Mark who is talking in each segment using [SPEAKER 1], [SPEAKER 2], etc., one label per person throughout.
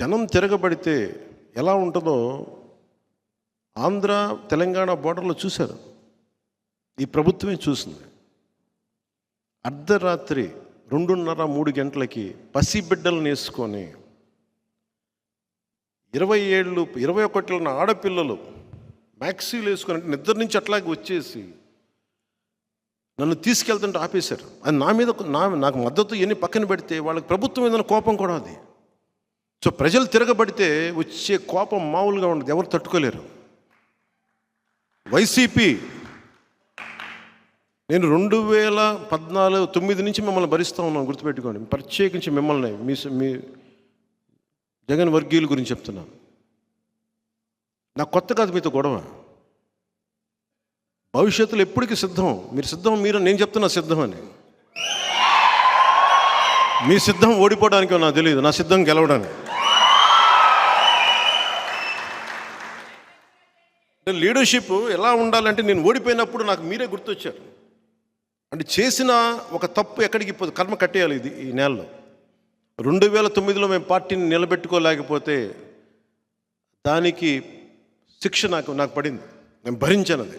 [SPEAKER 1] జనం తిరగబడితే ఎలా ఉంటుందో ఆంధ్ర తెలంగాణ బోర్డర్లో చూశారు. ఈ ప్రభుత్వమే చూసింది. అర్ధరాత్రి రెండున్నర మూడు గంటలకి పసిబిడ్డలు వేసుకొని ఇరవై ఏళ్ళు ఇరవై ఒకటిలో ఆడపిల్లలు మ్యాక్సీలు వేసుకొని అంటే నిద్ర నుంచి అట్లాగే వచ్చేసి నన్ను తీసుకెళ్తుంటే ఆపేశారు. అది నా మీద నా నాకు మద్దతు ఎన్ని పక్కన పెడితే వాళ్ళకి ప్రభుత్వం ఏదైనా కోపం కూడా అది. సో ప్రజలు తిరగబడితే వచ్చే కోపం మామూలుగా ఉండదు. ఎవరు తట్టుకోలేరు. వైసీపీ నేను రెండు వేల పద్నాలుగు తొమ్మిది నుంచి మిమ్మల్ని భరిస్తూ ఉన్నాను గుర్తుపెట్టుకోండి. ప్రత్యేకించి మిమ్మల్ని మీ మీ జగన్ వర్గీయుల గురించి చెప్తున్నాను నాకు కొత్త కాదు మీతో గొడవ. భవిష్యత్తులో ఎప్పటికీ సిద్ధం. మీరు సిద్ధం మీరు నేను చెప్తున్నా సిద్ధం అని. మీ సిద్ధం ఓడిపోవడానికి నాకు తెలియదు నా సిద్ధం గెలవడానికి. లీడర్షిప్ ఎలా ఉండాలంటే నేను ఓడిపోయినప్పుడు నాకు మీరే గుర్తొచ్చారు. అంటే చేసిన ఒక తప్పు ఎక్కడికి పోదు కర్మ కట్టేయాలి ఇది ఈ నెలలో. రెండు వేల తొమ్మిదిలో మేము పార్టీని నిలబెట్టుకోలేకపోతే దానికి శిక్ష నాకు నాకు పడింది. నేను భరించాను అది.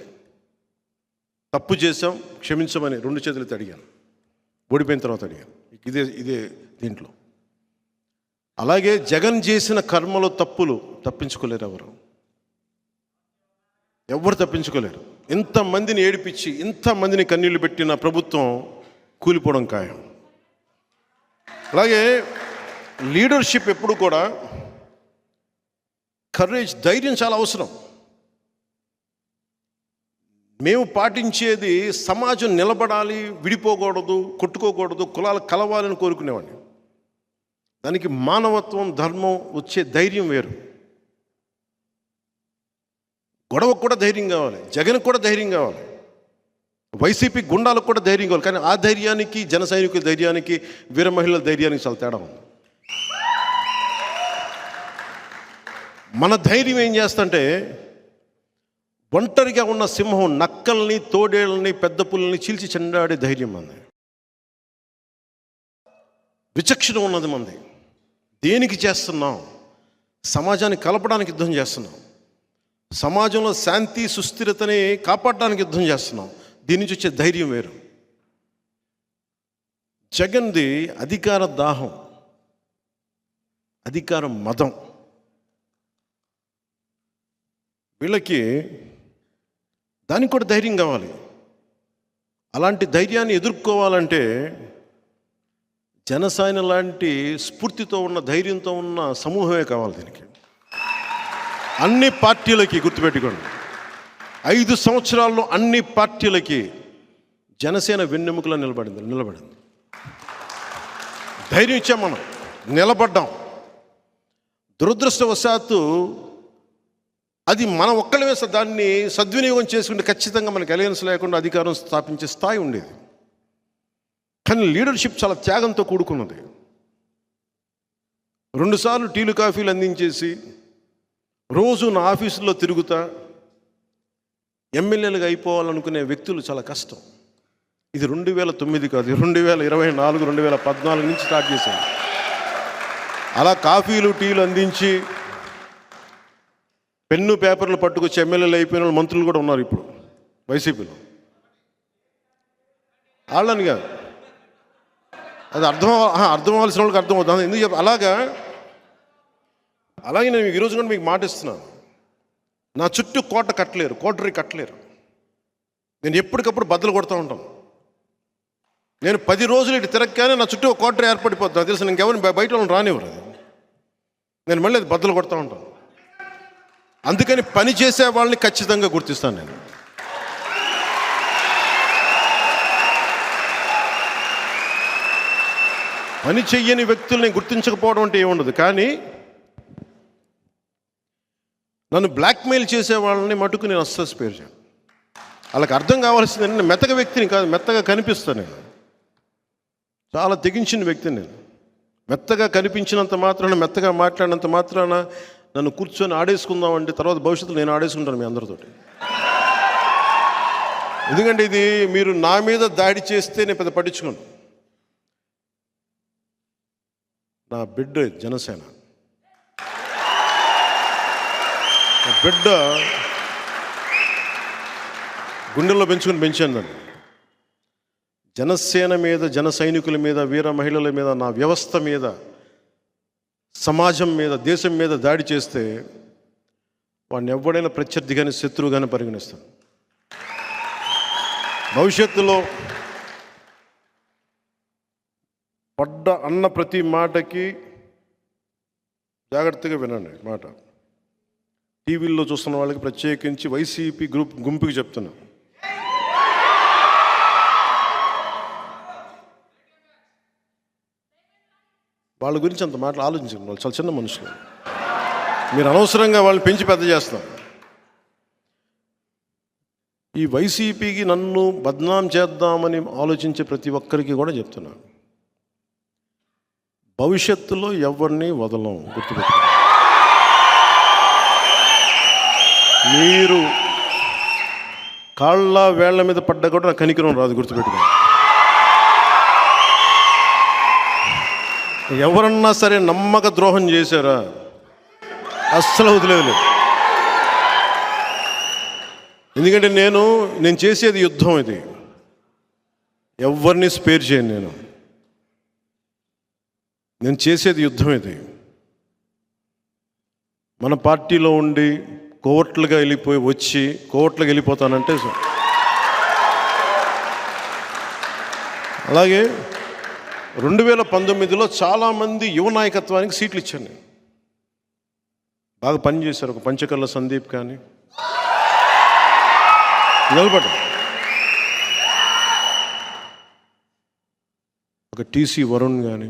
[SPEAKER 1] తప్పు చేశాం క్షమించమని రెండు చేతులతో అడిగాను. ఓడిపోయిన తర్వాత అడిగాను. ఇదే ఇదే దీంట్లో. అలాగే జగన్ చేసిన కర్మలో తప్పులు తప్పించుకోలేరు ఎవరు. ఎవరు తప్పించుకోలేరు. ఇంతమందిని ఏడిపించి ఇంతమందిని కన్నీళ్ళు పెట్టిన ప్రభుత్వం కూలిపోవడం ఖాయం. అలాగే లీడర్షిప్ ఎప్పుడు కూడా కరేజ్ ధైర్యం చాలా అవసరం. మేము పాటించేది సమాజం నిలబడాలి విడిపోకూడదు కొట్టుకోకూడదు కులాలు కలవాలని కోరుకునేవాడిని. దానికి మానవత్వం ధర్మం వచ్చే ధైర్యం వేరు. గొడవకు కూడా ధైర్యం కావాలి జగన్కి కూడా ధైర్యం కావాలి. వైసీపీ గుండాలకు కూడా ధైర్యం కావాలి. కానీ ఆ ధైర్యానికి జన సైనికుల ధైర్యానికి వీర మహిళల ధైర్యానికి చాలా తేడా ఉంది. మన ధైర్యం ఏం చేస్తంటే ఒంటరిగా ఉన్న సింహం నక్కల్ని తోడేళ్ళని పెద్ద పుల్లని చీల్చి చెండాడే ధైర్యం మంది. విచక్షణ ఉన్నది మంది. దేనికి చేస్తున్నాం? సమాజాన్ని కలపడానికి యుద్ధం చేస్తున్నాం. సమాజంలో శాంతి సుస్థిరతని కాపాడడానికి యుద్ధం చేస్తున్నాం. దీని నుంచి వచ్చే ధైర్యం వేరు. జగన్ది అధికార దాహం అధికార మదం. వీళ్ళకి దానికి కూడా ధైర్యం కావాలి. అలాంటి ధైర్యాన్ని ఎదుర్కోవాలంటే జనసాయన లాంటి స్ఫూర్తితో ఉన్న ధైర్యంతో ఉన్న సమూహమే కావాలి దీనికి. అన్ని పార్టీలకి గుర్తుపెట్టుకోండి. ఐదు సంవత్సరాల్లో అన్ని పార్టీలకి జనసేన వెన్నెముకలో నిలబడింది నిలబడింది. ధైర్యం ఇచ్చాం మనం నిలబడ్డాం. దురదృష్టవశాత్తు అది మనం ఒక్కళ్ళమే దాన్ని సద్వినియోగం చేసుకుంటే ఖచ్చితంగా మనకి అలయన్స్ లేకుండా అధికారం స్థాపించే స్థాయి ఉండేది. కానీ లీడర్షిప్ చాలా త్యాగంతో కూడుకున్నది. రెండుసార్లు టీలు కాఫీలు అందించేసి రోజు నా ఆఫీసులో తిరుగుతా ఎమ్మెల్యేలుగా అయిపోవాలనుకునే వ్యక్తులు చాలా కష్టం. ఇది రెండు వేల తొమ్మిది కాదు రెండు వేల ఇరవై నాలుగు రెండు వేల పద్నాలుగు నుంచి స్టార్ట్ చేశాను. అలా కాఫీలు టీలు అందించి పెన్ను పేపర్లు పట్టుకొచ్చి ఎమ్మెల్యేలు అయిపోయిన వాళ్ళు మంత్రులు కూడా ఉన్నారు ఇప్పుడు వైసీపీలో. వాళ్ళని కాదు. అది అర్థం అర్థం అవ్వాల్సిన వాళ్ళకి అర్థం అవుతుంది. ఎందుకు చెప్ప అలాగా అలాగే నేను ఈరోజు కూడా మీకు మాటిస్తున్నాను నా చుట్టూ కోట కట్టలేరు కోటరీ కట్టలేరు. నేను ఎప్పటికప్పుడు బద్దలు కొడుతూ ఉంటాను. నేను పది రోజులు ఇటు తిరగగానే నా చుట్టూ ఒక కోటరీ ఏర్పడిపోతుంది నాకు తెలుసు ఇంకెవరిని బయట వాళ్ళని రానివ్వరు అది. నేను మళ్ళీ అది బద్దలు కొడుతూ ఉంటాను. అందుకని పని చేసే వాళ్ళని ఖచ్చితంగా గుర్తిస్తాను నేను. పని చెయ్యని వ్యక్తుల్ని గుర్తించకపోవడం అంటే ఏముండదు. కానీ నన్ను బ్లాక్మెయిల్ చేసే వాళ్ళని మటుకు నేను అస్సలు స్పేర్ చేయను వాళ్ళకి అర్థం కావాల్సింది నేను మెత్తగా వ్యక్తిని కాదు మెత్తగా కనిపిస్తాను నేను. చాలా తెగించిన వ్యక్తిని నేను. మెత్తగా కనిపించినంత మాత్రాన మెత్తగా మాట్లాడినంత మాత్రాన నన్ను కూర్చొని ఆడేసుకుందామంటే తర్వాత భవిష్యత్తులో నేను ఆడేసుకుంటాను మీ అందరితోటి. ఎందుకంటే ఇది మీరు నా మీద దాడి చేస్తే నేను పెద్ద పట్టించుకోను. నా బిడ్డ జనసేన నా బిడ్డ గుండెల్లో పెంచుకుని పెంచాను నన్ను. జనసేన మీద జన సైనికుల మీద వీర మహిళల మీద నా వ్యవస్థ మీద సమాజం మీద దేశం మీద దాడి చేస్తే వాడిని ఎవడైనా ప్రత్యర్థి కానీ శత్రువు కానీ పరిగణిస్తాను. భవిష్యత్తులో పడ్డ అన్న ప్రతి మాటకి జాగ్రత్తగా వినండి మాట. టీవీల్లో చూస్తున్న వాళ్ళకి ప్రత్యేకించి వైసీపీ గ్రూప్ గుంపుకి చెప్తున్నా. వాళ్ళ గురించి అంత మాటలు ఆలోచించండి వాళ్ళు చాలా చిన్న మనుషులు. మీరు అనవసరంగా వాళ్ళని పెంచి పెద్ద చేస్తాం ఈ వైసీపీకి నన్ను బద్నాం చేద్దామని ఆలోచించే ప్రతి ఒక్కరికి కూడా చెప్తున్నాను భవిష్యత్తులో ఎవరిని వదలం గుర్తుపెట్టు మీరు కాళ్ళ వేళ్ళ మీద పడ్డా కూడా నాకు కనికరం రాదు గుర్తుపెట్టుకోండి ఎవరన్నా సరే నమ్మక ద్రోహం చేశారా? అస్సలు వదిలేదు. ఎందుకంటే నేను నేను చేసేది యుద్ధం ఇది. ఎవరిని స్పేర్ చేయను నేను. నేను చేసేది యుద్ధం ఇది. మన పార్టీలో ఉండి కోవట్లుగా వెళ్ళిపోయి వచ్చి కోర్టులకు వెళ్ళిపోతానంటే అలాగే రెండు వేల పంతొమ్మిదిలో చాలామంది యువ నాయకత్వానికి సీట్లు ఇచ్చాను నేను. బాగా పనిచేశారు ఒక పంచకర్ల సందీప్ కానీ. నిలబడ్డా ఒక టీసీ వరుణ్ కానీ.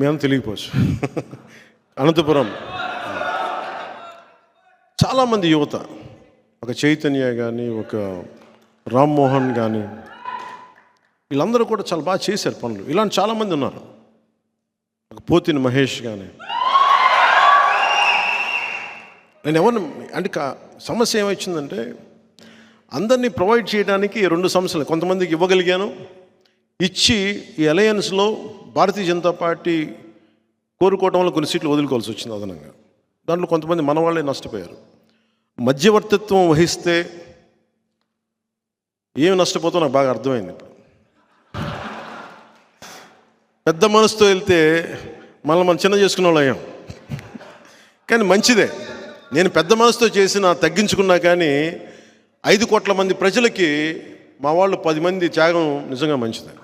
[SPEAKER 1] మేము తెలియకపోవచ్చు అనంతపురం. చాలామంది యువత ఒక చైతన్య కానీ ఒక రామ్మోహన్ కానీ వీళ్ళందరూ కూడా చాలా బాగా చేశారు పనులు. ఇలాంటి చాలామంది ఉన్నారు. ఒక పోతిని మహేష్ కానీ నేను ఎవరిని అంటే సమస్య ఏమొచ్చిందంటే అందరినీ ప్రొవైడ్ చేయడానికి రెండు సమస్యలు కొంతమందికి ఇవ్వగలిగాను. ఇచ్చి ఈ అలయన్స్లో భారతీయ జనతా పార్టీ కోరుకోవడం వల్ల కొన్ని సీట్లు వదులుకోవాల్సి వచ్చింది అదనంగా. దాంట్లో కొంతమంది మన వాళ్ళే నష్టపోయారు. మధ్యవర్తిత్వం వహిస్తే ఏమి నష్టపోతావు నాకు బాగా అర్థమైంది ఇప్పుడు. పెద్ద మనసుతో వెళ్తే మళ్ళీ మనం చిన్న చేసుకున్న వాళ్ళు అయ్యాం. కానీ మంచిదే. నేను పెద్ద మనసుతో చేసిన తగ్గించుకున్నా కానీ ఐదు కోట్ల మంది ప్రజలకి మా వాళ్ళు పది మంది త్యాగం నిజంగా మంచిదే.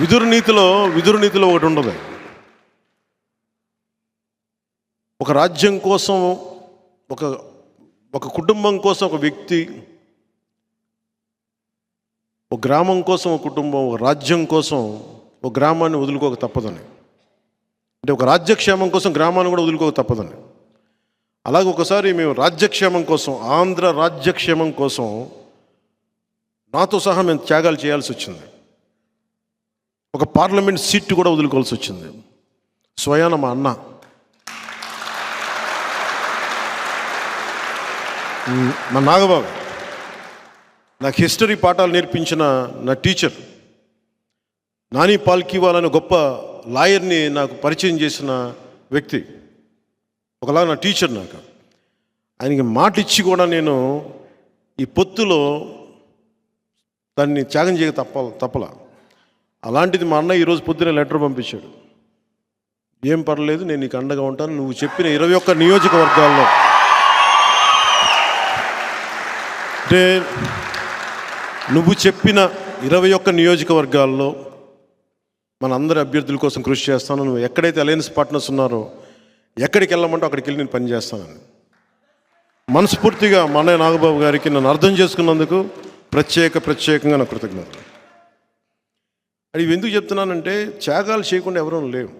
[SPEAKER 1] విదురు నీతిలో విదురు నీతిలో ఒకటి ఉండదు. ఒక రాజ్యం కోసం ఒక ఒక కుటుంబం కోసం ఒక వ్యక్తి ఒక గ్రామం కోసం ఒక కుటుంబం ఒక రాజ్యం కోసం ఒక గ్రామాన్ని వదులుకోక తప్పదని అంటే ఒక రాజ్యక్షేమం కోసం గ్రామాన్ని కూడా వదులుకోక తప్పదని అలాగే ఒకసారి మేము రాజ్యక్షేమం కోసం ఆంధ్ర రాజ్యక్షేమం కోసం నాతో సహా మేము త్యాగాలు చేయాల్సి వచ్చింది. ఒక పార్లమెంట్ సీట్ కూడా వదులుకోవాల్సి వచ్చింది. స్వయాన మా అన్న. మా నాగబాబు నాకు హిస్టరీ పాఠాలు నేర్పించిన నా టీచర్ నాని పాల్కీవాల్ అనే గొప్ప లాయర్ని నాకు పరిచయం చేసిన వ్యక్తి. ఒకలా నా టీచర్ నాకు. ఆయనకి మాట ఇచ్చి కూడా నేను ఈ పొత్తులో దాన్ని త్యాగం చేయక తప్ప తప్పల. అలాంటిది మా అన్న ఈరోజు పొద్దున లెటర్ పంపించాడు. ఏం పర్లేదు నేను నీకు అండగా ఉంటాను. నువ్వు చెప్పిన ఇరవై ఒక్క నియోజకవర్గాల్లో అంటే నువ్వు చెప్పిన ఇరవై ఒక్క నియోజకవర్గాల్లో మన అందరి అభ్యర్థుల కోసం కృషి చేస్తాను. నువ్వు ఎక్కడైతే అలయన్స్ పార్ట్నర్స్ ఉన్నారో ఎక్కడికి వెళ్ళమంటే అక్కడికి వెళ్ళి నేను పని చేస్తానని మనస్ఫూర్తిగా మా నాగబాబు గారికి నన్ను అర్థం చేసుకున్నందుకు ప్రత్యేక ప్రత్యేకంగా నా కృతజ్ఞతలు. అది ఎందుకు చెప్తున్నానంటే త్యాగాలు చేయకుండా ఎవరూ లేవు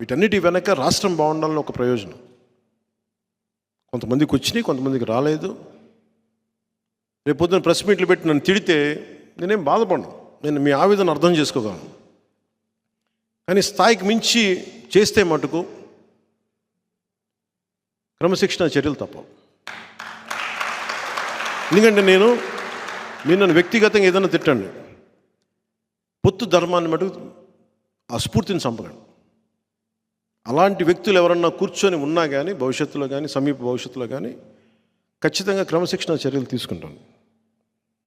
[SPEAKER 1] వీటన్నిటి వెనక రాష్ట్రం బాగుండాలని ఒక ప్రయోజనం. కొంతమందికి వచ్చినాయి కొంతమందికి రాలేదు. రేపు పొద్దున ప్రెస్ మీట్లు పెట్టి నన్ను తిడితే నేనేం బాధపడను. నేను మీ ఆవేదన అర్థం చేసుకోగలను. కానీ స్థాయికి మించి చేస్తే మటుకు క్రమశిక్షణ చర్యలు తప్పవు. ఎందుకంటే నేను మీరు నన్ను వ్యక్తిగతంగా ఏదైనా తిట్టండి. పొత్తు ధర్మాన్ని మటుకు ఆ స్ఫూర్తిని చంపగలను అలాంటి వ్యక్తులు ఎవరన్నా కూర్చొని ఉన్నా కానీ భవిష్యత్తులో కానీ సమీప భవిష్యత్తులో కానీ ఖచ్చితంగా క్రమశిక్షణ చర్యలు తీసుకుంటాను.